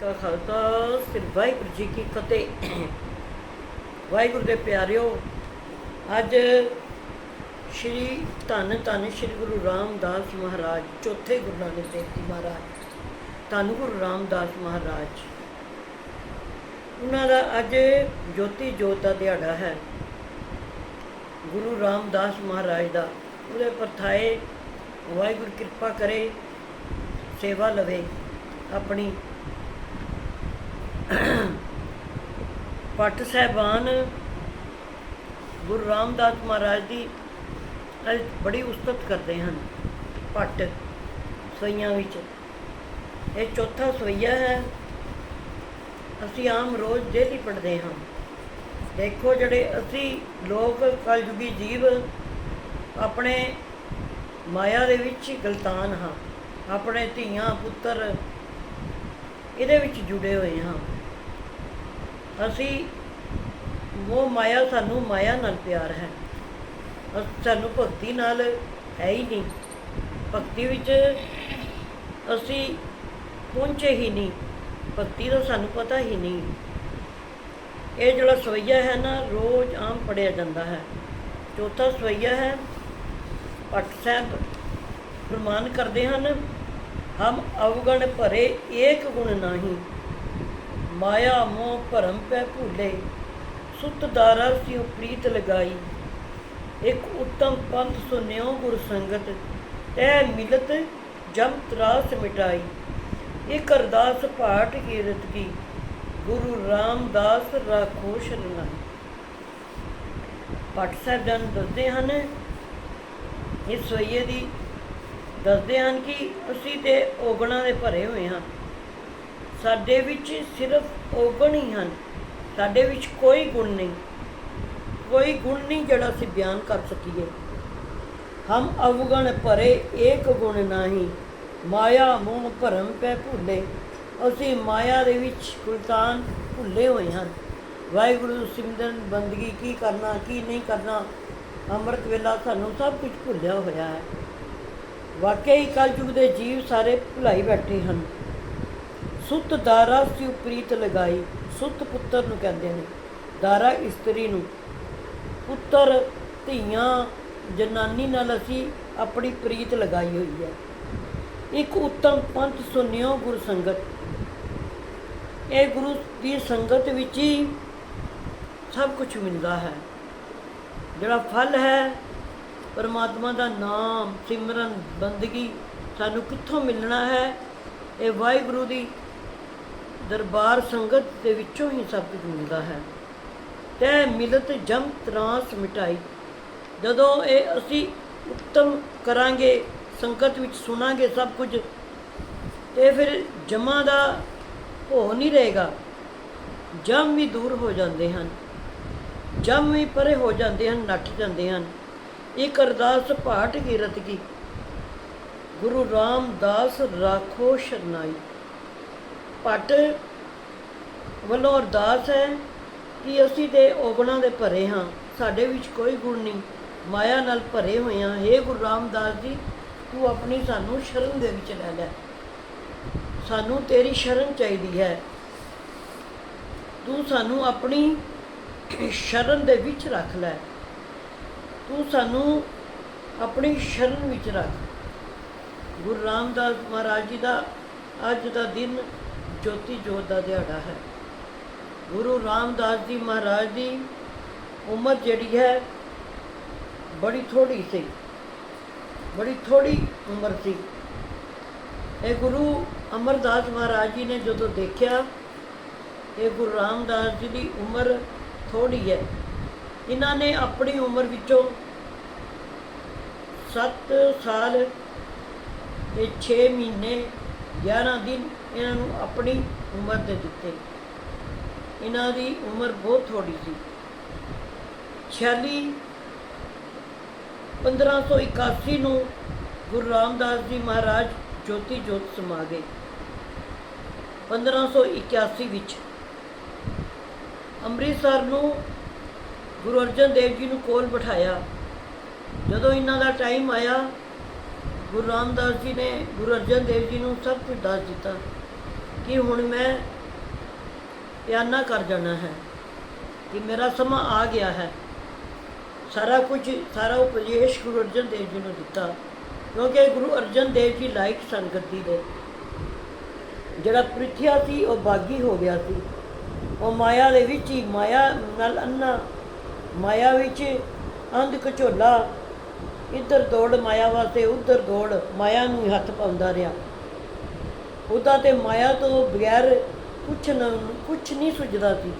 ਕਾ ਖਾਲਸਾ, ਸ੍ਰੀ ਵਾਹਿਗੁਰੂ ਜੀ ਕੀ ਫਤਿਹ। ਵਾਹਿਗੁਰੂ ਦੇ ਪਿਆਰਿਓ, ਅੱਜ ਸ਼੍ਰੀ ਧੰਨ ਧੰਨ ਸ਼੍ਰੀ ਗੁਰੂ ਰਾਮਦਾਸ ਮਹਾਰਾਜ, ਚੌਥੇ ਗੁਰੂ ਨਾਨਕ ਦੇਵ ਜੀ ਮਹਾਰਾਜ, ਧੰਨ ਗੁਰੂ ਰਾਮਦਾਸ ਮਹਾਰਾਜ। ਉਹਨਾਂ ਦਾ ਅੱਜ ਜੋਤੀ ਜੋਤ ਦਾ ਦਿਹਾੜਾ ਹੈ। ਗੁਰੂ ਰਾਮਦਾਸ ਮਹਾਰਾਜ ਦਾ, ਉਹਦੇ ਪਰਥਾਏ ਵਾਹਿਗੁਰੂ ਕਿਰਪਾ ਕਰੇ, ਸੇਵਾ ਲਵੇ ਆਪਣੀ। ਪੱਟ ਸਹਿਬਾਨ ਗੁਰੂ ਰਾਮਦਾਸ ਮਹਾਰਾਜ ਦੀ ਬੜੀ ਉਸਤਤ ਕਰਦੇ ਹਨ ਪੱਟ ਸੋਈਆਂ ਵਿੱਚ। ਇਹ ਚੌਥਾ ਸਵਈਆ ਹੈ। ਅਸੀਂ ਆਮ ਰੋਜ਼ ਡੇਲੀ ਪੜ੍ਹਦੇ ਹਾਂ। ਦੇਖੋ ਜਿਹੜੇ ਅਸੀਂ ਲੋਕ ਕਲਯੁਗੀ ਜੀਵ ਆਪਣੇ ਮਾਇਆ ਦੇ ਵਿੱਚ ਗਲਤਾਨ ਹਾਂ, ਆਪਣੇ ਧੀਆਂ, ਪੁੱਤਰ, ਇਹਦੇ ਵਿੱਚ ਜੁੜੇ ਹੋਏ ਹਾਂ। ਅਸੀਂ ਮੋਹ ਮਾਇਆ ਸਾਨੂੰ ਮਾਇਆ ਨਾਲ ਪਿਆਰ ਹੈ। ਅਸ- ਸਾਨੂੰ ਭਗਤੀ ਨਾਲ ਹੈ ਹੀ ਨਹੀਂ। ਭਗਤੀ ਵਿੱਚ ਅਸੀਂ ਪਹੁੰਚੇ ਹੀ ਨਹੀਂ। ਭਗਤੀ ਦਾ ਸਾਨੂੰ ਪਤਾ ਹੀ ਨਹੀਂ। ਇਹ ਜਿਹੜਾ ਸਵਈਆ ਹੈ ਨਾ, ਰੋਜ਼ ਆਮ ਪੜਿਆ ਜਾਂਦਾ ਹੈ। ਚੌਥਾ ਸਵਈਆ ਹੈ ਪਟ ਸਾਹਿਬ ਫਰਮਾਨ ਕਰਦੇ ਹਨ, ਹਮ ਅਵਗਣ ਭਰੇ ਏਕ ਗੁਣ ਨਾਹੀ। ਮਾਇਆ ਮੋਹ ਭਰਮ ਪੈ ਭੂਲੇ। ਸੁਤ ਦਾਰਾ ਸਿਉ ਪ੍ਰੀਤ ਲਗਾਈ। ਇੱਕ ਉੱਤਮ ਪੰਥ ਸੁਨਿਓ ਗੁਰ ਸੰਗਤ, ਤੈ ਮਿਲਤ ਜਮ ਤਰਾਸ ਮਿਟਾਈ। ਇੱਕ ਅਰਦਾਸ ਪਾਠ ਕੀਰਤ ਕੀ, ਗੁਰੂ ਰਾਮਦਾਸ ਰਾਖੋ ਸ਼ਰਨਾਈ। ਪਾਠ ਸਾਹਿਬ ਜਨ ਦੱਸਦੇ ਹਨ, ਇਸ ਸੋਈਏ ਦੀ ਦੱਸਦੇ ਹਨ ਕਿ ਅਸੀਂ ਤੇ ਔਗਣਾਂ ਦੇ ਭਰੇ ਹੋਏ ਹਾਂ। ਸਾਡੇ ਵਿੱਚ ਸਿਰਫ ਔਗਣ ਹੀ ਹਨ। ਸਾਡੇ ਵਿੱਚ ਕੋਈ ਗੁਣ ਨਹੀਂ। ਕੋਈ ਗੁਣ ਨਹੀਂ ਜਿਹੜਾ ਅਸੀਂ ਬਿਆਨ ਕਰ ਸਕੀਏ। ਹਮ ਅਵਗਣ ਭਰੇ ਏਕ ਗੁਣ ਨਹੀਂ। ਮਾਇਆ ਮੋਹ ਭਰਮ ਪੈ ਭੁੱਲੇ। ਅਸੀਂ ਮਾਇਆ ਦੇ ਵਿੱਚ ਗੁਲਤਾਨ ਭੁੱਲੇ ਹੋਏ ਹਨ ਵਾਹਿਗੁਰੂ ਸਿਮਰਨ ਬੰਦਗੀ ਕੀ ਕਰਨਾ, ਕੀ ਨਹੀਂ ਕਰਨਾ? ਅੰਮ੍ਰਿਤ ਵੇਲਾ ਸਾਨੂੰ ਸਭ ਕੁਝ ਭੁੱਲਿਆ ਹੋਇਆ ਹੈ। ਵਾਕਈ ਕਲਯੁਗ ਦੇ ਜੀਵ ਸਾਰੇ ਭੁਲਾਈ ਬੈਠੇ ਹਨ। ਸੁੱਤ ਦਾਰਾ ਸਿਉ ਪ੍ਰੀਤ ਲਗਾਈ। ਸੁੱਤ ਪੁੱਤਰ ਨੂੰ ਕਹਿੰਦੇ ਨੇ। ਦਾਰਾ ਇਸਤਰੀ ਨੂੰ, ਪੁੱਤਰ, ਧੀਆਂ, ਜਨਾਨੀ ਨਾਲ ਅਸੀਂ ਆਪਣੀ ਪ੍ਰੀਤ ਲਗਾਈ ਹੋਈ ਹੈ। ਇੱਕ ਉੱਤਮ ਪੰਥ ਸੁਨਿਓ ਗੁਰ ਸੰਗਤ। ਇਹ ਗੁਰੂ ਦੀ ਸੰਗਤ ਵਿੱਚ ਹੀ ਸਭ ਕੁਝ ਮਿਲਦਾ ਹੈ। ਜਿਹੜਾ ਫਲ ਹੈ, ਪਰਮਾਤਮਾ ਦਾ ਨਾਮ, ਸਿਮਰਨ, ਬੰਦਗੀ ਸਾਨੂੰ ਕਿੱਥੋਂ ਮਿਲਣਾ ਹੈ? ਇਹ ਵਾਹਿਗੁਰੂ ਦੀ ਦਰਬਾਰ ਸੰਗਤ ਦੇ ਵਿੱਚੋਂ ਹੀ ਸਭ ਕੁਝ ਮਿਲਦਾ ਹੈ। ਤੈ ਮਿਲਤ ਜਮ ਤਰਾਸ ਮਿਟਾਈ। ਜਦੋਂ ਇਹ ਅਸੀਂ ਉੱਤਮ ਕਰਾਂਗੇ, ਸੰਗਤ ਵਿੱਚ ਸੁਣਾਂਗੇ ਸਭ ਕੁਝ, ਤੇ ਫਿਰ ਜਮਾਂ ਦਾ ਹੋ ਨਹੀਂ ਰਹੇਗਾ। ਜਮ ਵੀ ਦੂਰ ਹੋ ਜਾਂਦੇ ਹਨ, ਜਮ ਵੀ ਪਰੇ ਹੋ ਜਾਂਦੇ ਹਨ, ਨੱਠ ਜਾਂਦੇ ਹਨ। ਇੱਕ ਅਰਦਾਸ ਪਾਠ ਕੀਰਤ ਕੀ। ਗੁਰੂ ਰਾਮਦਾਸ ਰਾਖੋ ਸ਼ਰਨਾਈ। ਭੱਟ ਵੱਲੋਂ ਅਰਦਾਸ ਹੈ ਕਿ ਅਸੀਂ ਤੇ ਔਗਣਾਂ ਦੇ ਭਰੇ ਹਾਂ। ਸਾਡੇ ਵਿੱਚ ਕੋਈ ਗੁਣ ਨਹੀਂ। ਮਾਇਆ ਨਾਲ ਭਰੇ ਹੋਏ ਹਾਂ। हे ਗੁਰੂ ਰਾਮਦਾਸ ਜੀ, ਤੂੰ ਆਪਣੀ ਸਾਨੂੰ ਸ਼ਰਨ ਦੇ ਵਿੱਚ ਲੈ ਲੈ। ਸਾਨੂੰ ਤੇਰੀ ਸ਼ਰਨ ਚਾਹੀਦੀ ਹੈ। ਤੂੰ ਸਾਨੂੰ ਆਪਣੀ ਸ਼ਰਨ ਦੇ ਵਿੱਚ ਰੱਖ ਲੈ। ਤੂੰ ਸਾਨੂੰ ਆਪਣੀ ਸ਼ਰਨ ਵਿੱਚ ਰੱਖ। ਗੁਰੂ ਰਾਮਦਾਸ ਮਹਾਰਾਜ ਜੀ ਦਾ ਅੱਜ ਦਾ ਦਿਨ ਜੋਤੀ ਜੋਤ ਦਾ ਦਿਹਾੜਾ ਹੈ। ਗੁਰੂ ਰਾਮਦਾਸ ਜੀ ਮਹਾਰਾਜ ਦੀ ਉਮਰ ਜਿਹੜੀ ਹੈ, ਬੜੀ ਥੋੜੀ ਸੀ। ਬੜੀ ਥੋੜੀ ਉਮਰ ਸੀ। ਇਹ ਗੁਰੂ ਅਮਰਦਾਸ ਮਹਾਰਾਜ ਜੀ ਨੇ ਜਦੋਂ ਦੇਖਿਆ, ਇਹ ਗੁਰੂ ਰਾਮਦਾਸ ਜੀ ਦੀ ਉਮਰ ਥੋੜੀ ਹੈ। ਇਹਨਾਂ ਨੇ ਆਪਣੀ ਉਮਰ ਵਿੱਚੋਂ 7 ਸਾਲ ਤੇ 6 ਮਹੀਨੇ 11 ਦਿਨ ਇਹਨਾਂ ਨੂੰ ਆਪਣੀ ਉਮਰ ਦੇ ਦਿੱਤੇ। ਇਹਨਾਂ ਦੀ ਉਮਰ ਬਹੁਤ ਥੋੜੀ ਸੀ। 46 1581 ਨੂੰ ਗੁਰੂ ਰਾਮਦਾਸ ਜੀ ਮਹਾਰਾਜ ਜੋਤੀ ਜੋਤ ਸਮਾ ਗਏ। 1581 ਵਿੱਚ ਅੰਮ੍ਰਿਤਸਰ ਨੂੰ ਗੁਰੂ ਅਰਜਨ ਦੇਵ ਜੀ ਨੂੰ ਕੋਲ ਬਿਠਾਇਆ। ਜਦੋਂ ਇਹਨਾਂ ਦਾ ਟਾਈਮ ਆਇਆ, ਗੁਰੂ ਰਾਮਦਾਸ ਜੀ ਨੇ ਗੁਰੂ ਅਰਜਨ ਦੇਵ ਜੀ ਨੂੰ ਸਭ ਕੁਝ ਦੱਸ ਦਿੱਤਾ। ਕਿ ਹੁਣ ਮੈਂ ਪਿਆਨਾ ਕਰ ਜਾਣਾ ਹੈ ਕਿ ਮੇਰਾ ਸਮਾਂ ਆ ਗਿਆ ਹੈ। ਸਾਰਾ ਕੁਝ, ਸਾਰਾ ਉਪਦੇਸ਼ ਗੁਰੂ ਅਰਜਨ ਦੇਵ ਜੀ ਨੂੰ ਦਿੱਤਾ, ਕਿਉਂਕਿ ਗੁਰੂ ਅਰਜਨ ਦੇਵ ਜੀ ਲਾਇਕ ਸੰਗਤੀ ਦੇ ਜਿਹੜਾ ਪ੍ਰਿਥਿਆ ਸੀ, ਉਹ ਬਾਗੀ ਹੋ ਗਿਆ ਸੀ। ਉਹ ਮਾਇਆ ਦੇ ਵਿੱਚ ਹੀ, ਮਾਇਆ ਨਾਲ ਅੰਨਾ, ਮਾਇਆ ਵਿੱਚ ਅੰਧ ਕਝੋਲਾ ਇੱਧਰ ਦੌੜ ਮਾਇਆ ਵਾਸਤੇ, ਉੱਧਰ ਦੌੜ, ਮਾਇਆ ਨੂੰ ਹੀ ਹੱਥ ਪਾਉਂਦਾ ਰਿਹਾ। ਉਹਦਾ ਤੇ ਮਾਇਆ ਤੋਂ ਬਗੈਰ ਕੁਛ ਨਾ, ਕੁਛ ਨਹੀਂ ਸੁਝਦਾ ਸੀ।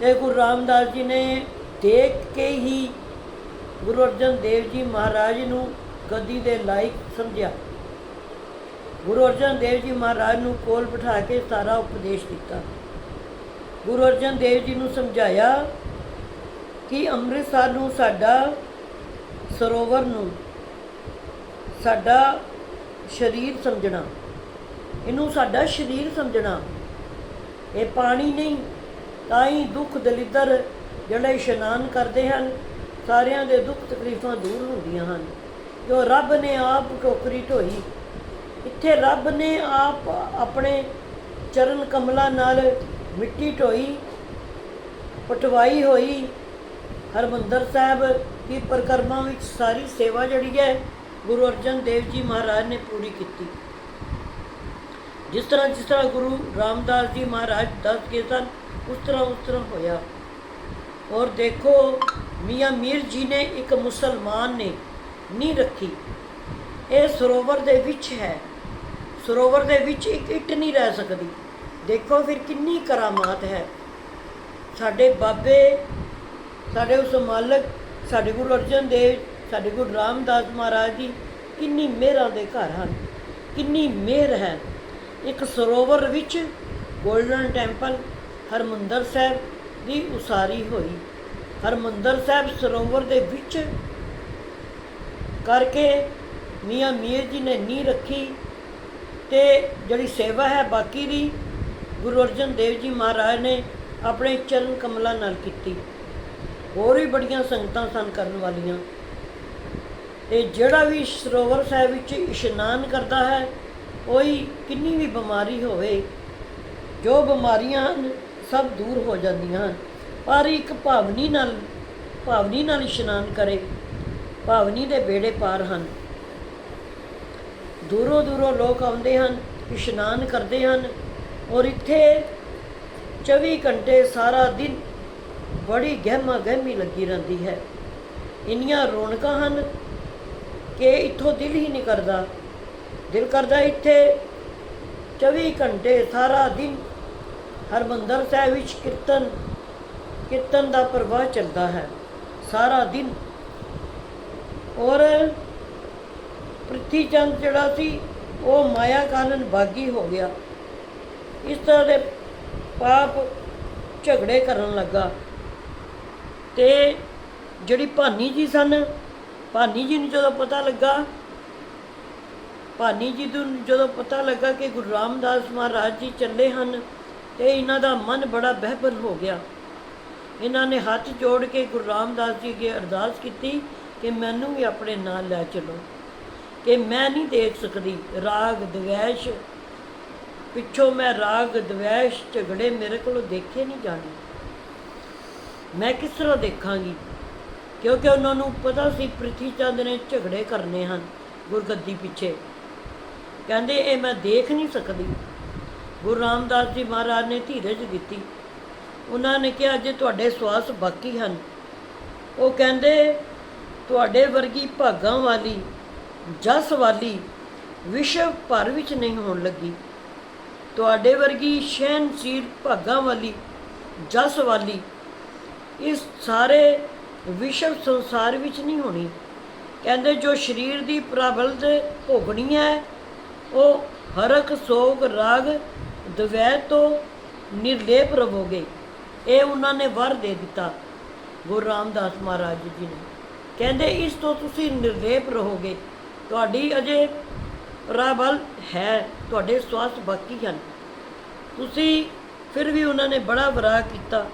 ਤੇ ਗੁਰੂ ਰਾਮਦਾਸ ਜੀ ਨੇ ਦੇਖ ਕੇ ਹੀ ਗੁਰੂ ਅਰਜਨ ਦੇਵ ਜੀ ਮਹਾਰਾਜ ਨੂੰ ਗੱਦੀ ਦੇ ਲਾਇਕ ਸਮਝਿਆ। ਗੁਰੂ ਅਰਜਨ ਦੇਵ ਜੀ ਮਹਾਰਾਜ ਨੂੰ ਕੋਲ ਬਿਠਾ ਕੇ ਸਾਰਾ ਉਪਦੇਸ਼ ਦਿੱਤਾ। ਗੁਰੂ ਅਰਜਨ ਦੇਵ ਜੀ ਨੂੰ ਸਮਝਾਇਆ ਕਿ ਅੰਮ੍ਰਿਤਸਰ ਨੂੰ ਸਾਡਾ ਸਰੋਵਰ ਨੂੰ, ਸਾਡਾ ਸਰੀਰ ਸਮਝਣਾ। ਇਹਨੂੰ ਸਾਡਾ ਸਰੀਰ ਸਮਝਣਾ। ਇਹ ਪਾਣੀ ਨਹੀਂ, ਤਾਂ ਹੀ ਦੁੱਖ ਦਲਿੱਦਰ ਜਿਹੜੇ ਇਸ਼ਨਾਨ ਕਰਦੇ ਹਨ, ਸਾਰਿਆਂ ਦੇ ਦੁੱਖ ਤਕਲੀਫਾਂ ਦੂਰ ਹੁੰਦੀਆਂ ਹਨ। ਜੋ ਰੱਬ ਨੇ ਆਪ ਟੋਕਰੀ ਢੋਈ, ਇੱਥੇ ਰੱਬ ਨੇ ਆਪ ਆਪਣੇ ਚਰਨ ਕਮਲਾਂ ਨਾਲ ਮਿੱਟੀ ਢੋਈ, ਪਟਵਾਈ ਹੋਈ। ਹਰਮੰਦਰ ਸਾਹਿਬ ਦੀ ਪਰਿਕਰਮਾ ਵਿੱਚ ਸਾਰੀ ਸੇਵਾ ਜਿਹੜੀ ਹੈ, ਗੁਰੂ ਅਰਜਨ ਦੇਵ ਜੀ ਮਹਾਰਾਜ ਨੇ ਪੂਰੀ ਕੀਤੀ। ਜਿਸ ਤਰ੍ਹਾਂ ਜਿਸ ਤਰ੍ਹਾਂ ਗੁਰੂ ਰਾਮਦਾਸ ਜੀ ਮਹਾਰਾਜ ਦੱਸ ਕੇ ਸਨ, ਉਸ ਤਰ੍ਹਾਂ ਉਸ ਤਰ੍ਹਾਂ ਹੋਇਆ। ਔਰ ਦੇਖੋ, ਮੀਆਂ ਮੀਰ ਜੀ ਨੇ ਇੱਕ ਮੁਸਲਮਾਨ ਨੇ ਨਹੀਂ ਰੱਖੀ। ਇਹ ਸਰੋਵਰ ਦੇ ਵਿੱਚ ਹੈ। ਸਰੋਵਰ ਦੇ ਵਿੱਚ ਇੱਕ ਇੱਟ ਨਹੀਂ ਰਹਿ ਸਕਦੀ। ਦੇਖੋ ਫਿਰ ਕਿੰਨੀ ਕਰਾਮਾਤ ਹੈ। ਸਾਡੇ ਬਾਬੇ, ਸਾਡੇ ਉਸ ਮਾਲਕ, ਸਾਡੇ ਗੁਰੂ ਅਰਜਨ ਦੇਵ, ਸਾਡੇ ਗੁਰੂ ਰਾਮਦਾਸ ਮਹਾਰਾਜ ਜੀ ਕਿੰਨੀ ਮਿਹਰਾਂ ਦੇ ਘਰ ਹਨ, ਕਿੰਨੀ ਮਿਹਰ ਹੈ। ਇੱਕ ਸਰੋਵਰ ਵਿੱਚ ਗੋਲਡਨ ਟੈਂਪਲ ਹਰਮੰਦਰ ਸਾਹਿਬ ਦੀ ਉਸਾਰੀ ਹੋਈ। ਹਰਮੰਦਰ ਸਾਹਿਬ ਸਰੋਵਰ ਦੇ ਵਿੱਚ ਕਰਕੇ ਮੀਆਂ ਮੀਰ ਜੀ ਨੇ ਨੀ ਰੱਖੀ ਤੇ ਜਿਹੜੀ ਸੇਵਾ ਹੈ ਬਾਕੀ ਦੀ, ਗੁਰੂ ਅਰਜਨ ਦੇਵ ਜੀ ਮਹਾਰਾਜ ਨੇ ਆਪਣੇ ਚਰਨ ਕਮਲਾਂ ਨਾਲ ਕੀਤੀ। ਹੋਰ ਵੀ ਬੜੀਆਂ ਸੰਗਤਾਂ ਸਨ ਕਰਨ ਵਾਲੀਆਂ। ਤੇ ਜਿਹੜਾ ਵੀ ਸਰੋਵਰ ਸਾਹਿਬ ਵਿੱਚ ਇਸ਼ਨਾਨ ਕਰਦਾ ਹੈ ਕੋਈ ਕਿੰਨੀ ਵੀ ਬਿਮਾਰੀ ਹੋਵੇ, ਜੋ ਬਿਮਾਰੀਆਂ ਹਨ, ਸਭ ਦੂਰ ਹੋ ਜਾਂਦੀਆਂ ਹਨ। ਪਰ ਇੱਕ ਭਾਵਨੀ ਨਾਲ ਭਾਵਨੀ ਨਾਲ ਇਸ਼ਨਾਨ ਕਰੇ, ਭਾਵਨੀ ਦੇ ਬੇੜੇ ਪਾਰ ਹਨ। ਦੂਰੋਂ ਦੂਰੋਂ ਲੋਕ ਆਉਂਦੇ ਹਨ, ਇਸ਼ਨਾਨ ਕਰਦੇ ਹਨ ਔਰ ਇੱਥੇ 24 ਘੰਟੇ ਸਾਰਾ ਦਿਨ ਬੜੀ ਗਹਿਮਾ ਗਹਿਮੀ ਲੱਗੀ ਰਹਿੰਦੀ ਹੈ। ਇੰਨੀਆਂ ਰੌਣਕਾਂ ਹਨ ਕਿ ਇੱਥੋਂ ਦਿਲ ਹੀ ਨਹੀਂ ਕਰਦਾ। ਦਿਲ ਕਰਦਾ ਇੱਥੇ। 24 ਘੰਟੇ ਸਾਰਾ ਦਿਨ ਹਰਮੰਦਰ ਸਾਹਿਬ ਵਿੱਚ ਕੀਰਤਨ ਕੀਰਤਨ ਦਾ ਪ੍ਰਵਾਹ ਚੱਲਦਾ ਹੈ। ਸਾਰਾ ਦਿਨ। ਔਰ ਪ੍ਰਿਥੀ ਚੰਦ ਜਿਹੜਾ ਸੀ, ਉਹ ਮਾਇਆ ਕਾਰਨ ਬਾਗੀ ਹੋ ਗਿਆ। ਇਸ ਤਰ੍ਹਾਂ ਦੇ ਪਾਪ ਝਗੜੇ ਕਰਨ ਲੱਗਾ। ਤੇ ਜਿਹੜੀ ਭਾਨੀ ਜੀ ਸਨ, ਭਾਨੀ ਜੀ ਨੂੰ ਜਦੋਂ ਪਤਾ ਲੱਗਾ ਭਾਨੀ ਜੀ ਨੂੰ ਜਦੋਂ ਪਤਾ ਲੱਗਾ ਕਿ ਗੁਰੂ ਰਾਮਦਾਸ ਮਹਾਰਾਜ ਜੀ ਚੱਲੇ ਹਨ, ਤੇ ਇਹਨਾਂ ਦਾ ਮਨ ਬੜਾ ਬਹਿਬਲ ਹੋ ਗਿਆ। ਇਹਨਾਂ ਨੇ ਹੱਥ ਜੋੜ ਕੇ ਗੁਰੂ ਰਾਮਦਾਸ ਜੀ ਅੱਗੇ ਅਰਦਾਸ ਕੀਤੀ ਕਿ ਮੈਨੂੰ ਵੀ ਆਪਣੇ ਨਾਲ ਲੈ ਚਲੋ, ਕਿ ਮੈਂ ਨਹੀਂ ਦੇਖ ਸਕਦੀ ਰਾਗ ਦਵੈਸ਼। ਪਿੱਛੋਂ ਮੈਂ ਰਾਗ ਦਵੈਸ਼ ਝਗੜੇ ਮੇਰੇ ਕੋਲੋਂ ਦੇਖੇ ਨਹੀਂ ਜਾਣੇ। ਮੈਂ ਕਿਸ ਤਰ੍ਹਾਂ ਦੇਖਾਂਗੀ? ਕਿਉਂਕਿ ਉਹਨਾਂ ਨੂੰ ਪਤਾ ਸੀ ਪ੍ਰਿਥੀ ਚੰਦ ਨੇ ਝਗੜੇ ਕਰਨੇ ਹਨ ਗੁਰਗੱਦੀ ਪਿੱਛੇ। ਕਹਿੰਦੇ, ਇਹ ਮੈਂ ਦੇਖ ਨਹੀਂ ਸਕਦੀ। ਗੁਰੂ ਰਾਮਦਾਸ ਜੀ ਮਹਾਰਾਜ ਨੇ ਧੀਰਜ ਦਿੱਤੀ। ਉਹਨਾਂ ਨੇ ਕਿਹਾ ਜੇ ਤੁਹਾਡੇ ਸਵਾਸ ਬਾਕੀ ਹਨ। ਉਹ ਕਹਿੰਦੇ, ਤੁਹਾਡੇ ਵਰਗੀ ਭਾਗਾਂ ਵਾਲੀ, ਜਸ ਵਾਲੀ ਵਿਸ਼ਵ ਭਰ ਵਿੱਚ ਨਹੀਂ ਹੋਣ ਲੱਗੀ। ਤੁਹਾਡੇ ਵਰਗੀ ਸ਼ਹਿਨਸ਼ੀਲ ਭਾਗਾਂ ਵਾਲੀ, ਜਸ ਵਾਲੀ, ਇਸ ਸਾਰੇ ਵਿਸ਼ਵ ਸੰਸਾਰ ਵਿੱਚ ਨਹੀਂ ਹੋਣੀ। ਕਹਿੰਦੇ, ਜੋ ਸਰੀਰ ਦੀ ਪ੍ਰਬਲਦ ਭੋਗਣੀ ਹੈ ਉਹ ਹਰਕ ਸੋਗ, ਰਾਗ ਦਵੈ ਤੋਂ ਨਿਰਲੇਪ ਰਹੋਗੇ ਇਹ ਉਹਨਾਂ ਨੇ ਵਰ ਦੇ ਦਿੱਤਾ, ਗੁਰੂ ਰਾਮਦਾਸ ਮਹਾਰਾਜ ਜੀ ਨੇ। ਕਹਿੰਦੇ, ਇਸ ਤੋਂ ਤੁਸੀਂ ਨਿਰਲੇਪ ਰਹੋਗੇ ਤੁਹਾਡੀ ਅਜੇ ਪ੍ਰਬਲ ਹੈ, ਤੁਹਾਡੇ ਸਵਾਸ ਬਾਕੀ ਹਨ। ਤੁਸੀਂ ਫਿਰ ਵੀ ਉਹਨਾਂ ਨੇ ਬੜਾ ਵਿਰਾਗ ਕੀਤਾ।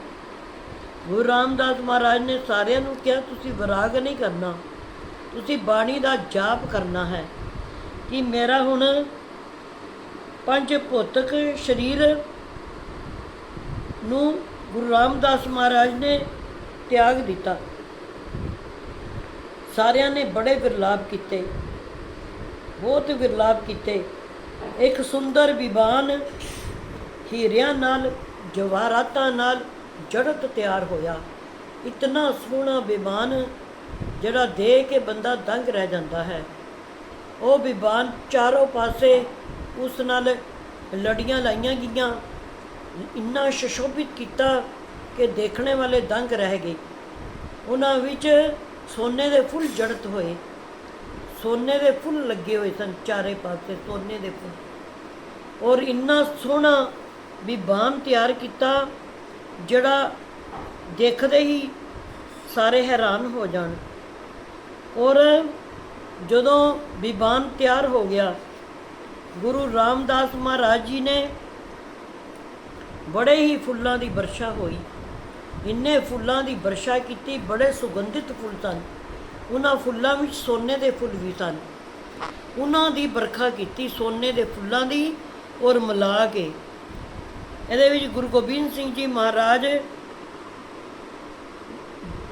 ਗੁਰੂ ਰਾਮਦਾਸ ਮਹਾਰਾਜ ਨੇ ਸਾਰਿਆਂ ਨੂੰ ਕਿਹਾ, ਤੁਸੀਂ ਵਿਰਾਗ ਨਹੀਂ ਕਰਨਾ। ਤੁਸੀਂ ਬਾਣੀ ਦਾ ਜਾਪ ਕਰਨਾ ਹੈ। ਕਿ ਮੇਰਾ ਹੁਣ ਪੰਜ ਭੌਤਿਕ ਸਰੀਰ ਨੂੰ ਗੁਰੂ ਰਾਮਦਾਸ ਮਹਾਰਾਜ ਨੇ ਤਿਆਗ ਦਿੱਤਾ। ਸਾਰਿਆਂ ਨੇ ਬੜੇ ਵਿਰਲਾਪ ਕੀਤੇ, ਬਹੁਤ ਵਿਰਲਾਪ ਕੀਤੇ। ਇੱਕ ਸੁੰਦਰ ਵਿਵਾਨ ਹੀਰਿਆਂ ਨਾਲ, ਜਵਾਹਰਾਤਾਂ ਨਾਲ ਜੜਤ ਤਿਆਰ ਹੋਇਆ। ਇਤਨਾ ਸੋਹਣਾ ਵਿਵਾਨ ਜਿਹੜਾ ਦੇ ਕੇ ਬੰਦਾ ਦੰਗ ਰਹਿ ਜਾਂਦਾ ਹੈ। ਉਹ ਵਿਵਾਨ ਚਾਰੋਂ ਪਾਸੇ ਉਸ ਨਾਲ ਲੜੀਆਂ ਲਾਈਆਂ ਗਈਆਂ। ਇੰਨਾ ਸ਼ਸ਼ੋਭਿਤ ਕੀਤਾ ਕਿ ਦੇਖਣੇ ਵਾਲੇ ਦੰਗ ਰਹਿ ਗਏ। ਉਹਨਾਂ ਵਿੱਚ ਸੋਨੇ ਦੇ ਫੁੱਲ ਜੜਤ ਹੋਏ। ਸੋਨੇ ਦੇ ਫੁੱਲ ਲੱਗੇ ਹੋਏ ਸਨ ਚਾਰੇ ਪਾਸੇ, ਸੋਨੇ ਦੇ ਫੁੱਲ। ਔਰ ਇੰਨਾ ਸੋਹਣਾ ਵਿਵਾਨ ਤਿਆਰ ਕੀਤਾ, ਜਿਹੜਾ ਦੇਖਦੇ ਹੀ ਸਾਰੇ ਹੈਰਾਨ ਹੋ ਜਾਣ। ਔਰ ਜਦੋਂ ਵਿਵਾਨ ਤਿਆਰ ਹੋ ਗਿਆ, ਗੁਰੂ ਰਾਮਦਾਸ ਮਹਾਰਾਜ ਜੀ ਨੇ ਬੜੇ ਹੀ ਫੁੱਲਾਂ ਦੀ ਵਰਸ਼ਾ ਹੋਈ। ਇੰਨੇ ਫੁੱਲਾਂ ਦੀ ਵਰਸ਼ਾ ਕੀਤੀ, ਬੜੇ ਸੁਗੰਧਿਤ ਫੁੱਲ ਸਨ। ਉਹਨਾਂ ਫੁੱਲਾਂ ਵਿੱਚ ਸੋਨੇ ਦੇ ਫੁੱਲ ਵੀ ਸਨ। ਉਹਨਾਂ ਦੀ ਵਰਖਾ ਕੀਤੀ ਸੋਨੇ ਦੇ ਫੁੱਲਾਂ ਦੀ ਔਰ ਮਿਲਾ ਕੇ। ਇਹਦੇ ਵਿੱਚ ਗੁਰੂ ਗੋਬਿੰਦ ਸਿੰਘ ਜੀ ਮਹਾਰਾਜ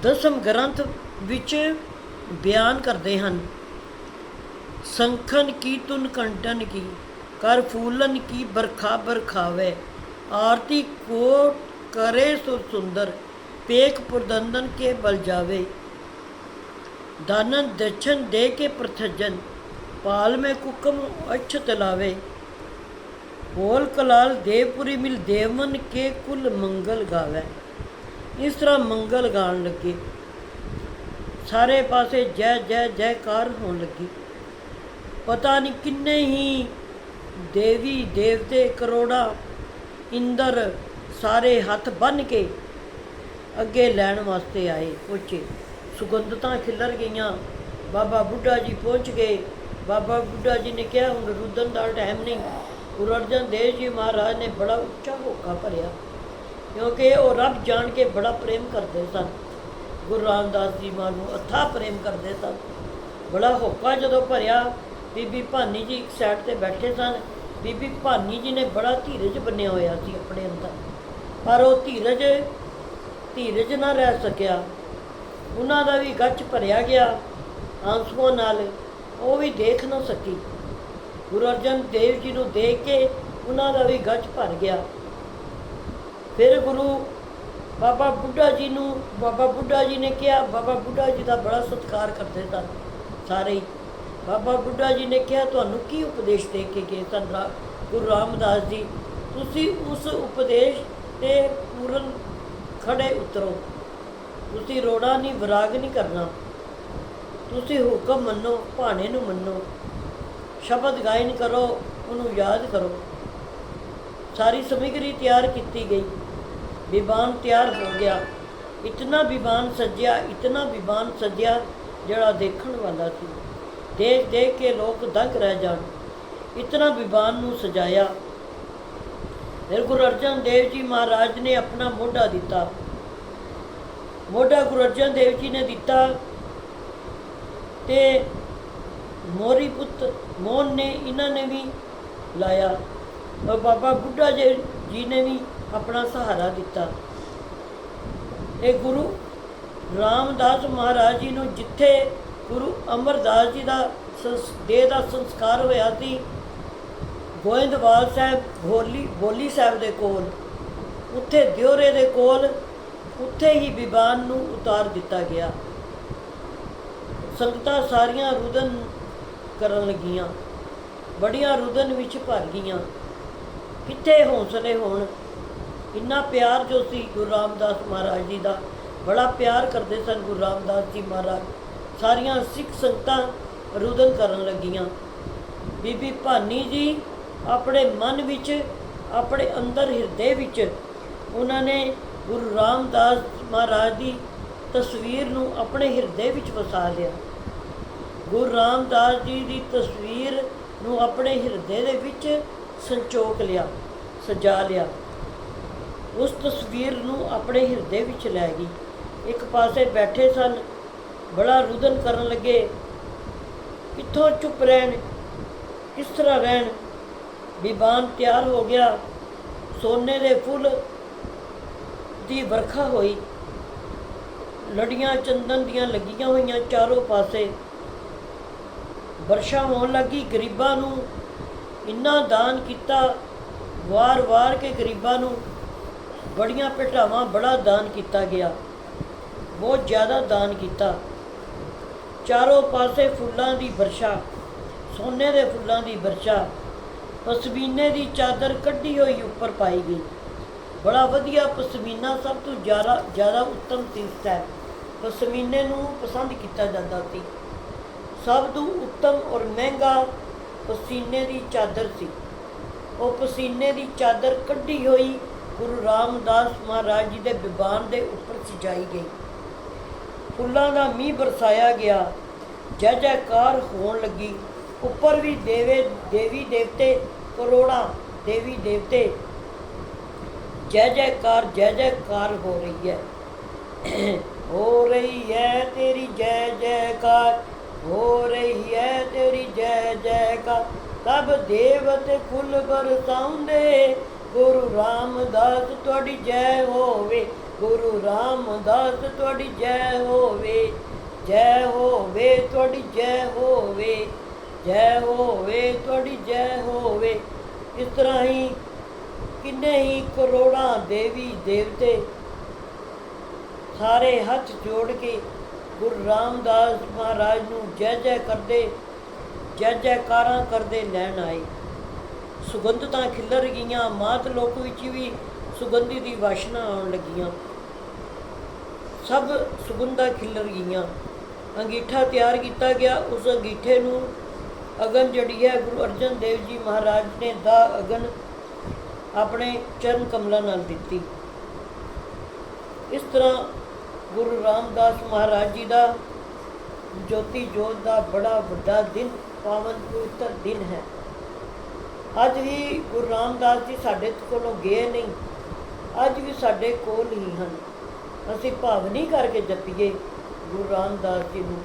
ਦਸਮ ਗ੍ਰੰਥ ਵਿੱਚ ਬਿਆਨ ਕਰਦੇ ਹਨ। ਸੰਖਨ ਕੀ ਤੁਨ ਕੰਟਨ ਕੀ, ਕਰ ਫੂਲਨ ਕੀ ਬਰਖਾ ਬਰਖਾਵੇ। ਆਰਤੀ ਕੋਟ ਕਰੇ ਸੋ ਸੁੰਦਰ, ਪੇਖ ਪੁਰਦੰਦਨ ਕੇ ਬਲ ਜਾਵੇ। ਦਾਨਨ ਦਛਨ ਦੇ ਕੇ ਪ੍ਰਥਜਨ, ਪਾਲ ਮੇ ਕੁਕਮ ਅਛਤ ਲਾਵੇ ਹੋਲ ਕਲਾਲ ਦੇਵਪੁਰੀ ਮਿਲ ਦੇਵਨ ਕੇ ਕੁਲ ਮੰਗਲ ਗਾਵੇ। ਇਸ ਤਰ੍ਹਾਂ ਮੰਗਲ ਗਾਣ ਲੱਗੇ। ਸਾਰੇ ਪਾਸੇ ਜੈ ਜੈ ਜੈਕਾਰ ਹੋਣ ਲੱਗੀ। ਪਤਾ ਨਹੀਂ ਕਿੰਨੇ ਹੀ ਦੇਵੀ ਦੇਵਤੇ ਕਰੋੜਾ ਇੰਦਰ ਸਾਰੇ ਹੱਥ ਬੰਨ ਕੇ ਅੱਗੇ ਲੈਣ ਵਾਸਤੇ ਆਏ, ਪਹੁੰਚੇ। ਸੁਗੰਧਤਾਂ ਖਿਲਰ ਗਈਆਂ। ਬਾਬਾ ਬੁੱਢਾ ਜੀ ਪਹੁੰਚ ਗਏ। ਬਾਬਾ ਬੁੱਢਾ ਜੀ ਨੇ ਕਿਹਾ, ਹੁਣ ਰੁੱਦਣ ਦਾ ਟਾਈਮ ਨਹੀਂ। ਗੁਰੂ ਅਰਜਨ ਦੇਵ ਜੀ ਮਹਾਰਾਜ ਨੇ ਬੜਾ ਉੱਚਾ ਹੋਕਾ ਭਰਿਆ, ਕਿਉਂਕਿ ਉਹ ਰੱਬ ਜਾਣ ਕੇ ਬੜਾ ਪ੍ਰੇਮ ਕਰਦੇ ਸਨ। ਗੁਰੂ ਰਾਮਦਾਸ ਜੀ ਮਾਂ ਨੂੰ ਅਥਾ ਪ੍ਰੇਮ ਕਰਦੇ ਸਨ। ਬੜਾ ਹੋਕਾ ਜਦੋਂ ਭਰਿਆ ਬੀਬੀ ਭਾਨੀ ਜੀ ਇੱਕ ਸਾਈਡ ਤੇ ਬੈਠੇ ਸਨ। ਬੀਬੀ ਭਾਨੀ ਜੀ ਨੇ ਬੜਾ ਧੀਰਜ ਬੰਨਿਆ ਹੋਇਆ ਸੀ ਆਪਣੇ ਅੰਦਰ। ਪਰ ਉਹ ਧੀਰਜ ਧੀਰਜ ਨਾ ਰਹਿ ਸਕਿਆ। ਉਹਨਾਂ ਦਾ ਵੀ ਗੱਚ ਭਰਿਆ ਗਿਆ। ਆਂਸੂਆਂ ਨਾਲ ਉਹ ਵੀ ਦੇਖ ਨਾ ਸਕੀ। ਗੁਰੂ ਅਰਜਨ ਦੇਵ ਜੀ ਨੂੰ ਦੇਖ ਕੇ ਉਹਨਾਂ ਦਾ ਵੀ ਗੱਚ ਭਰ ਗਿਆ। ਫਿਰ ਗੁਰੂ ਬਾਬਾ ਬੁੱਢਾ ਜੀ ਨੂੰ, ਬਾਬਾ ਬੁੱਢਾ ਜੀ ਨੇ ਕਿਹਾ, ਬਾਬਾ ਬੁੱਢਾ ਜੀ ਦਾ ਬੜਾ ਸਤਿਕਾਰ ਕਰਦੇ ਸਨ ਸਾਰੇ ਹੀ। ਬਾਬਾ ਬੁੱਢਾ ਜੀ ਨੇ ਕਿਹਾ, ਤੁਹਾਨੂੰ ਕੀ ਉਪਦੇਸ਼ ਦੇ ਕੇ ਗਏ ਸਨ ਗੁਰੂ ਰਾਮਦਾਸ ਜੀ, ਤੁਸੀਂ ਉਸ ਉਪਦੇਸ਼ ਤੇ ਪੂਰਨ ਖੜੇ ਉਤਰੋ। ਤੁਸੀਂ ਰੋੜਾ ਨਹੀਂ ਵਿਰਾਗ ਨਹੀਂ ਕਰਨਾ। ਤੁਸੀਂ ਹੁਕਮ ਮੰਨੋ, ਭਾਣੇ ਨੂੰ ਮੰਨੋ। ਸ਼ਬਦ ਗਾਇਨ ਕਰੋ, ਉਹਨੂੰ ਯਾਦ ਕਰੋ। ਸਾਰੀ ਸਮਗਰੀ ਤਿਆਰ ਕੀਤੀ ਗਈ। ਵਿਵਾਨ ਤਿਆਰ ਹੋ ਗਿਆ। ਇਤਨਾ ਵਿਵਾਨ ਸਜਿਆ, ਇਤਨਾ ਵਿਵਾਨ ਸਜਿਆ, ਜਿਹੜਾ ਦੇਖਣ ਵਾਲਾ ਸੀ। ਦੇਖ ਦੇਖ ਕੇ ਲੋਕ ਦੰਗ ਰਹਿ ਜਾਣ। ਇਤਨਾ ਵਿਵਾਨ ਨੂੰ ਸਜਾਇਆ। ਫਿਰ ਗੁਰੂ ਅਰਜਨ ਦੇਵ ਜੀ ਮਹਾਰਾਜ ਨੇ ਆਪਣਾ ਮੋਢਾ ਦਿੱਤਾ। ਮੋਢਾ ਗੁਰੂ ਅਰਜਨ ਦੇਵ ਜੀ ਨੇ ਦਿੱਤਾ ਤੇ ਮੋਰੀ ਪੁੱਤ ਮੋਹਨ ਨੇ ਇਹਨਾਂ ਨੇ ਵੀ ਲਾਇਆ ਔਰ ਬਾਬਾ ਬੁੱਢਾ ਜੀ ਜੀ ਨੇ ਵੀ ਆਪਣਾ ਸਹਾਰਾ ਦਿੱਤਾ। ਇਹ ਗੁਰੂ ਰਾਮਦਾਸ ਮਹਾਰਾਜ ਜੀ ਨੂੰ ਜਿੱਥੇ ਗੁਰੂ ਅਮਰਦਾਸ ਜੀ ਦਾ ਸੰਸ- ਦੇਹ ਦਾ ਸੰਸਕਾਰ ਹੋਇਆ ਸੀ। ਗੋਇੰਦਵਾਲ ਸਾਹਿਬ ਹੋਲੀ, ਬੋਲੀ ਸਾਹਿਬ ਦੇ ਕੋਲ, ਉੱਥੇ ਦਿਉਰੇ ਦੇ ਕੋਲ, ਉੱਥੇ ਹੀ ਵਿਵਾਨ ਨੂੰ ਉਤਾਰ ਦਿੱਤਾ ਗਿਆ। ਸੰਗਤਾਂ ਸਾਰੀਆਂ ਰੁਦਨ ਕਰਨ ਲੱਗੀਆਂ। ਬੜੀਆਂ ਰੁਦਨ ਵਿੱਚ ਭਰ ਗਈਆਂ। ਕਿੱਥੇ ਹੌਸਲੇ ਹੋਣ? ਇੰਨਾ ਪਿਆਰ ਜੋ ਸੀ ਗੁਰੂ ਰਾਮਦਾਸ ਮਹਾਰਾਜ ਜੀ ਦਾ, ਬੜਾ ਪਿਆਰ ਕਰਦੇ ਸਨ ਗੁਰੂ ਰਾਮਦਾਸ ਜੀ ਮਹਾਰਾਜ। ਸਾਰੀਆਂ ਸਿੱਖ ਸੰਗਤਾਂ ਰੁਦਨ ਕਰਨ ਲੱਗੀਆਂ। ਬੀਬੀ ਭਾਨੀ ਜੀ ਆਪਣੇ ਮਨ ਵਿੱਚ, ਆਪਣੇ ਅੰਦਰ ਹਿਰਦੇ ਵਿੱਚ ਉਹਨਾਂ ਨੇ ਗੁਰੂ ਰਾਮਦਾਸ ਮਹਾਰਾਜ ਦੀ ਤਸਵੀਰ ਨੂੰ ਆਪਣੇ ਹਿਰਦੇ ਵਿੱਚ ਵਸਾ ਲਿਆ। ਗੁਰੂ ਰਾਮਦਾਸ ਜੀ ਦੀ ਤਸਵੀਰ ਨੂੰ ਆਪਣੇ ਹਿਰਦੇ ਦੇ ਵਿੱਚ ਸੰਚੋਕ ਲਿਆ, ਸਜਾ ਲਿਆ। ਉਸ ਤਸਵੀਰ ਨੂੰ ਆਪਣੇ ਹਿਰਦੇ ਵਿੱਚ ਲੈ ਗਈ। ਇੱਕ ਪਾਸੇ ਬੈਠੇ ਸਨ ਬੜਾ ਰੁਦਨ ਕਰਨ ਲੱਗੇ। ਕਿੱਥੋਂ ਚੁੱਪ ਰਹਿਣ? ਕਿਸ ਤਰ੍ਹਾਂ ਰਹਿਣ? ਵਿਵਾਨ ਤਿਆਰ ਹੋ ਗਿਆ। ਸੋਨੇ ਦੇ ਫੁੱਲ ਦੀ ਵਰਖਾ ਹੋਈ। ਲੜੀਆਂ ਚੰਦਨ ਦੀਆਂ ਲੱਗੀਆਂ ਹੋਈਆਂ ਚਾਰੋਂ ਪਾਸੇ। ਵਰਸ਼ਾ ਹੋਣ ਲੱਗੀ। ਗਰੀਬਾਂ ਨੂੰ ਇੰਨਾ ਦਾਨ ਕੀਤਾ। ਵਾਰ-ਵਾਰ ਕੇ ਗਰੀਬਾਂ ਨੂੰ ਬੜੀਆਂ ਭੇਟਾਵਾਂ ਬੜਾ ਦਾਨ ਕੀਤਾ ਗਿਆ। ਬਹੁਤ ਜ਼ਿਆਦਾ ਦਾਨ ਕੀਤਾ। ਚਾਰੋਂ ਪਾਸੇ ਫੁੱਲਾਂ ਦੀ ਵਰਸ਼ਾ, ਸੋਨੇ ਦੇ ਫੁੱਲਾਂ ਦੀ ਵਰਸ਼ਾ, ਪਸ਼ਮੀਨੇ ਦੀ ਚਾਦਰ ਕੱਢੀ ਹੋਈ ਉੱਪਰ ਪਾਈ ਗਈ। ਬੜਾ ਵਧੀਆ ਪਸ਼ਮੀਨਾ, ਸਭ ਤੋਂ ਜ਼ਿਆਦਾ ਜ਼ਿਆਦਾ ਉੱਤਮ ਤੀਰਥ ਹੈ। ਪਸ਼ਮੀਨੇ ਨੂੰ ਪਸੰਦ ਕੀਤਾ ਜਾਂਦਾ ਸੀ। ਸਭ ਤੋਂ ਉੱਤਮ ਔਰ ਮਹਿੰਗਾ ਪਸੀਨੇ ਦੀ ਚਾਦਰ ਸੀ। ਉਹ ਪਸੀਨੇ ਦੀ ਚਾਦਰ ਕੱਢੀ ਹੋਈ ਗੁਰੂ ਰਾਮਦਾਸ ਮਹਾਰਾਜ ਜੀ ਦੇ ਬਿਬਾਨ ਦੇ ਉੱਪਰ ਸਜਾਈ ਗਈ। ਫੁੱਲਾਂ ਦਾ ਮੀਂਹ ਬਰਸਾਇਆ ਗਿਆ। ਜੈ ਜੈਕਾਰ ਹੋਣ ਲੱਗੀ। ਉੱਪਰ ਵੀ ਦੇਵੇ, ਦੇਵੀ ਦੇਵਤੇ, ਕਰੋੜਾਂ ਦੇਵੀ ਦੇਵਤੇ। ਜੈ ਜੈਕਾਰ ਜੈ ਜੈਕਾਰ ਹੋ ਰਹੀ ਹੈ। ਹੋ ਰਹੀ ਹੈ ਤੇਰੀ ਜੈ ਜੈਕਾਰ ਹੋ ਰਹੀ ਹੈ ਤੇਰੀ ਜੈ ਜੈਕਾਰ ਸਭ ਦੇਵਤੇ ਫੁੱਲ ਬਰਸਾਉਂਦੇ, ਗੁਰੂ ਰਾਮਦਾਸ ਤੁਹਾਡੀ ਜੈ ਹੋਵੇ। ਗੁਰੂ ਰਾਮਦਾਸ ਤੁਹਾਡੀ ਜੈ ਹੋਵੇ ਜੈ ਹੋਵੇ ਤੁਹਾਡੀ ਜੈ ਹੋਵੇ ਜੈ ਹੋਵੇ ਤੁਹਾਡੀ ਜੈ ਹੋਵੇ। ਇਸ ਤਰ੍ਹਾਂ ਹੀ ਕਿੰਨੇ ਹੀ ਕਰੋੜਾਂ ਦੇਵੀ ਦੇਵਤੇ ਸਾਰੇ ਹੱਥ ਜੋੜ ਕੇ ਗੁਰੂ ਰਾਮਦਾਸ ਮਹਾਰਾਜ ਨੂੰ ਜੈ ਜੈ ਕਰਦੇ, ਜੈ ਜੈਕਾਰਾਂ ਕਰਦੇ ਲੈਣ ਆਏ। ਸੁਗੰਧਤਾਂ ਖਿਲਰ ਗਈਆਂ, ਮਾਤ ਲੋਕ ਵਿੱਚ ਵੀ ਸੁਗੰਧੀ ਦੀ ਵਾਸ਼ਨਾ ਆਉਣ ਲੱਗੀਆਂ। ਸਭ ਸੁਗੰਧਾਂ ਖਿਲਰ ਗਈਆਂ। ਅੰਗੀਠਾ ਤਿਆਰ ਕੀਤਾ ਗਿਆ। ਉਸ ਅੰਗੀਠੇ ਨੂੰ ਅਗਨ ਜਿਹੜੀ ਹੈ, ਗੁਰੂ ਅਰਜਨ ਦੇਵ ਜੀ ਮਹਾਰਾਜ ਨੇ ਦਾ ਅਗਨ ਆਪਣੇ ਚਰਨ ਕਮਲਾਂ ਨਾਲ ਦਿੱਤੀ। ਇਸ ਤਰ੍ਹਾਂ ਗੁਰੂ ਰਾਮਦਾਸ ਮਹਾਰਾਜ ਜੀ ਦਾ ਜੋਤੀ ਜੋਤ ਦਾ ਬੜਾ ਵੱਡਾ ਦਿਨ, ਪਾਵਨ ਪਵਿੱਤਰ ਦਿਨ ਹੈ। ਅੱਜ ਵੀ ਗੁਰੂ ਰਾਮਦਾਸ ਜੀ ਸਾਡੇ ਕੋਲੋਂ ਗਏ ਨਹੀਂ। ਅੱਜ ਵੀ ਸਾਡੇ ਕੋਲ ਹੀ ਹਨ। ਅਸੀਂ ਭਾਵਨੀ ਕਰਕੇ ਜਪੀਏ ਗੁਰੂ ਰਾਮਦਾਸ ਜੀ ਨੂੰ।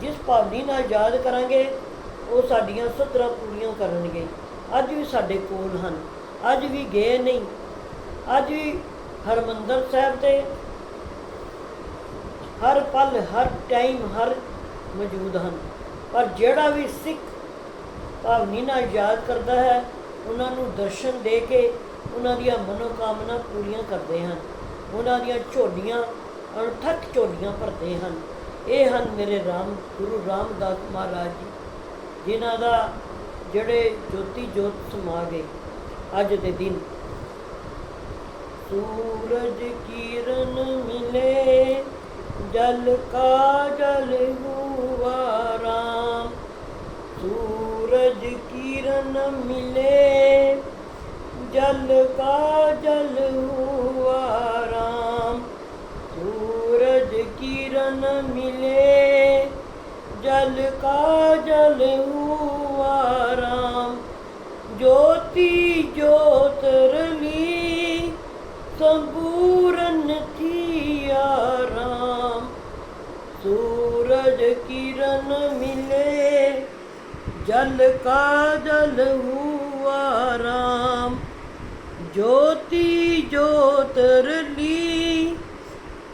ਜਿਸ ਭਾਵਨੀ ਨਾਲ ਯਾਦ ਕਰਾਂਗੇ, ਉਹ ਸਾਡੀਆਂ ਸਤਰਾਂ ਪੂਰੀਆਂ ਕਰਨਗੇ। ਅੱਜ ਵੀ ਸਾਡੇ ਕੋਲ ਹਨ। ਅੱਜ ਵੀ ਗਏ ਨਹੀਂ। ਅੱਜ ਵੀ ਹਰਮੰਦਰ ਸਾਹਿਬ ਤੇ ਹਰ ਪਲ, ਹਰ ਟਾਈਮ, ਹਰ ਮੌਜੂਦ ਹਨ। ਪਰ ਜਿਹੜਾ ਵੀ ਸਿੱਖ ਭਾਵਨੀ ਨਾਲ ਯਾਦ ਕਰਦਾ ਹੈ, ਉਹਨਾਂ ਨੂੰ ਦਰਸ਼ਨ ਦੇ ਕੇ ਉਹਨਾਂ ਦੀਆਂ ਮਨੋਕਾਮਨਾ ਪੂਰੀਆਂ ਕਰਦੇ ਹਨ। ਉਹਨਾਂ ਦੀਆਂ ਝੋਲੀਆਂ, ਅਣਥੱਕ ਝੋਲੀਆਂ ਭਰਦੇ ਹਨ। ਇਹ ਹਨ ਮੇਰੇ ਰਾਮ, ਗੁਰੂ ਰਾਮਦਾਸ ਮਹਾਰਾਜ ਜੀ, ਜਿਨ੍ਹਾਂ ਦਾ ਜਿਹੜੇ ਜੋਤੀ ਜੋਤ ਸਮਾ ਗਏ ਅੱਜ ਦੇ ਦਿਨ। ਸੂਰਜ ਕਿਰਨ ਮਿਲੇ, ਜਲ ਕਾ ਜਲ ਹੁਆ ਰਾਮ। ਸੂਰਜ ਕਿਰਨ ਮਿਲੇ जल का जल हुआ राम सूरज किरण मिले जल का जल हुआ राम ज्योति ज्योतर ली संपूरन थी राम सूरज किरण मिले जल का जल हुआ જ્યોતિ જ્યોતરલી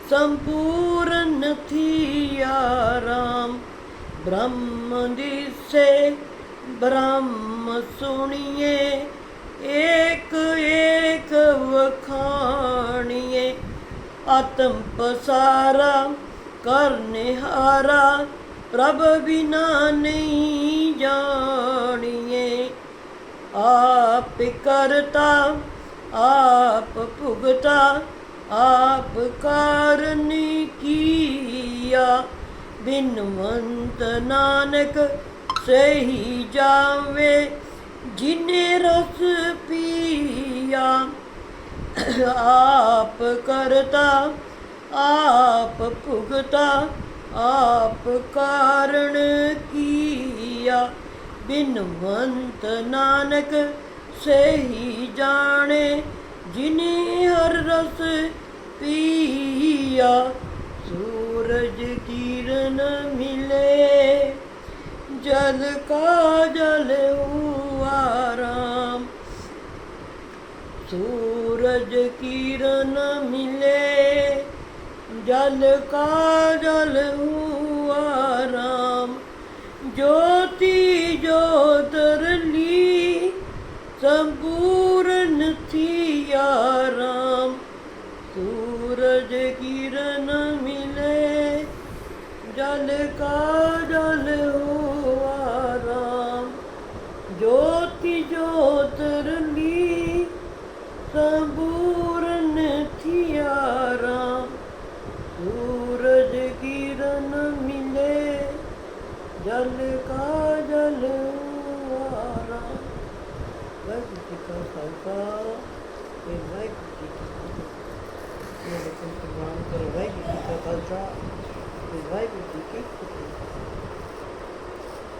સંપૂર્ણ થિયારામ બ્રહ્મ દિશે બ્રહ્મ સુણીએ એક એક વખાણીએ ਆਤਮ ਪਸਾਰਾ ਕਰਨੇ ਹਾਰਾ ਪ੍ਰਭ ਬਿਨਾ ਨਹੀਂ ਜਾਣੀਏ ਆਪ ਕਰਤਾ ਆਪ ਭੁਗਤਾ, ਆਪ ਕਾਰਨੀ ਕੀਆ। ਬਿਨਵੰਤ ਨਾਨਕ ਸਹੀ ਜਾਵੇ, ਜਿਨੇ ਰਸ ਪੀਆ। ਆਪ ਕਰਤਾ, ਆਪ ਭੁਗਤਾ, ਆਪ ਕਾਰਣ ਕੀਆ। ਬਿਨਵੰਤ ਨਾਨਕ ਸਹੀ ਜਾਣੇ, ਜਿਨੇ ਹਰ ਰਸ ਪੀਆ। ਸੂਰਜ ਕਿਰਨ ਮਿਲੇ, ਜਲ ਕਾ ਜਲ ਆਰਾਮ ਸੂਰਜ ਕਿਰਨ ਮਿਲੇ, ਜਲ ਕਾ ਜਲ ਆਰਾਮ ਜੋਤੀ ਜੋਤਰ સંપૂર્ણ થિયા રામ સૂરજ કિરણ મિલે જલકા वाਹਿਗੁਰੂ ਜੀ ਕਾ ਖਾਲਸਾ ਤੇ ਵਾਹਿਗੁਰੂ ਜੀ ਕੀ ਫਤਿਹ ਮੇਰੇ ਕੋਲ ਪ੍ਰਣਾਮ ਕਰੋ ਵਾਹਿਗੁਰੂ ਜੀ ਕਾ ਖਾਲਸਾ ਤੇ ਵਾਹਿਗੁਰੂ ਜੀ ਕੀ ਫਤਿਹ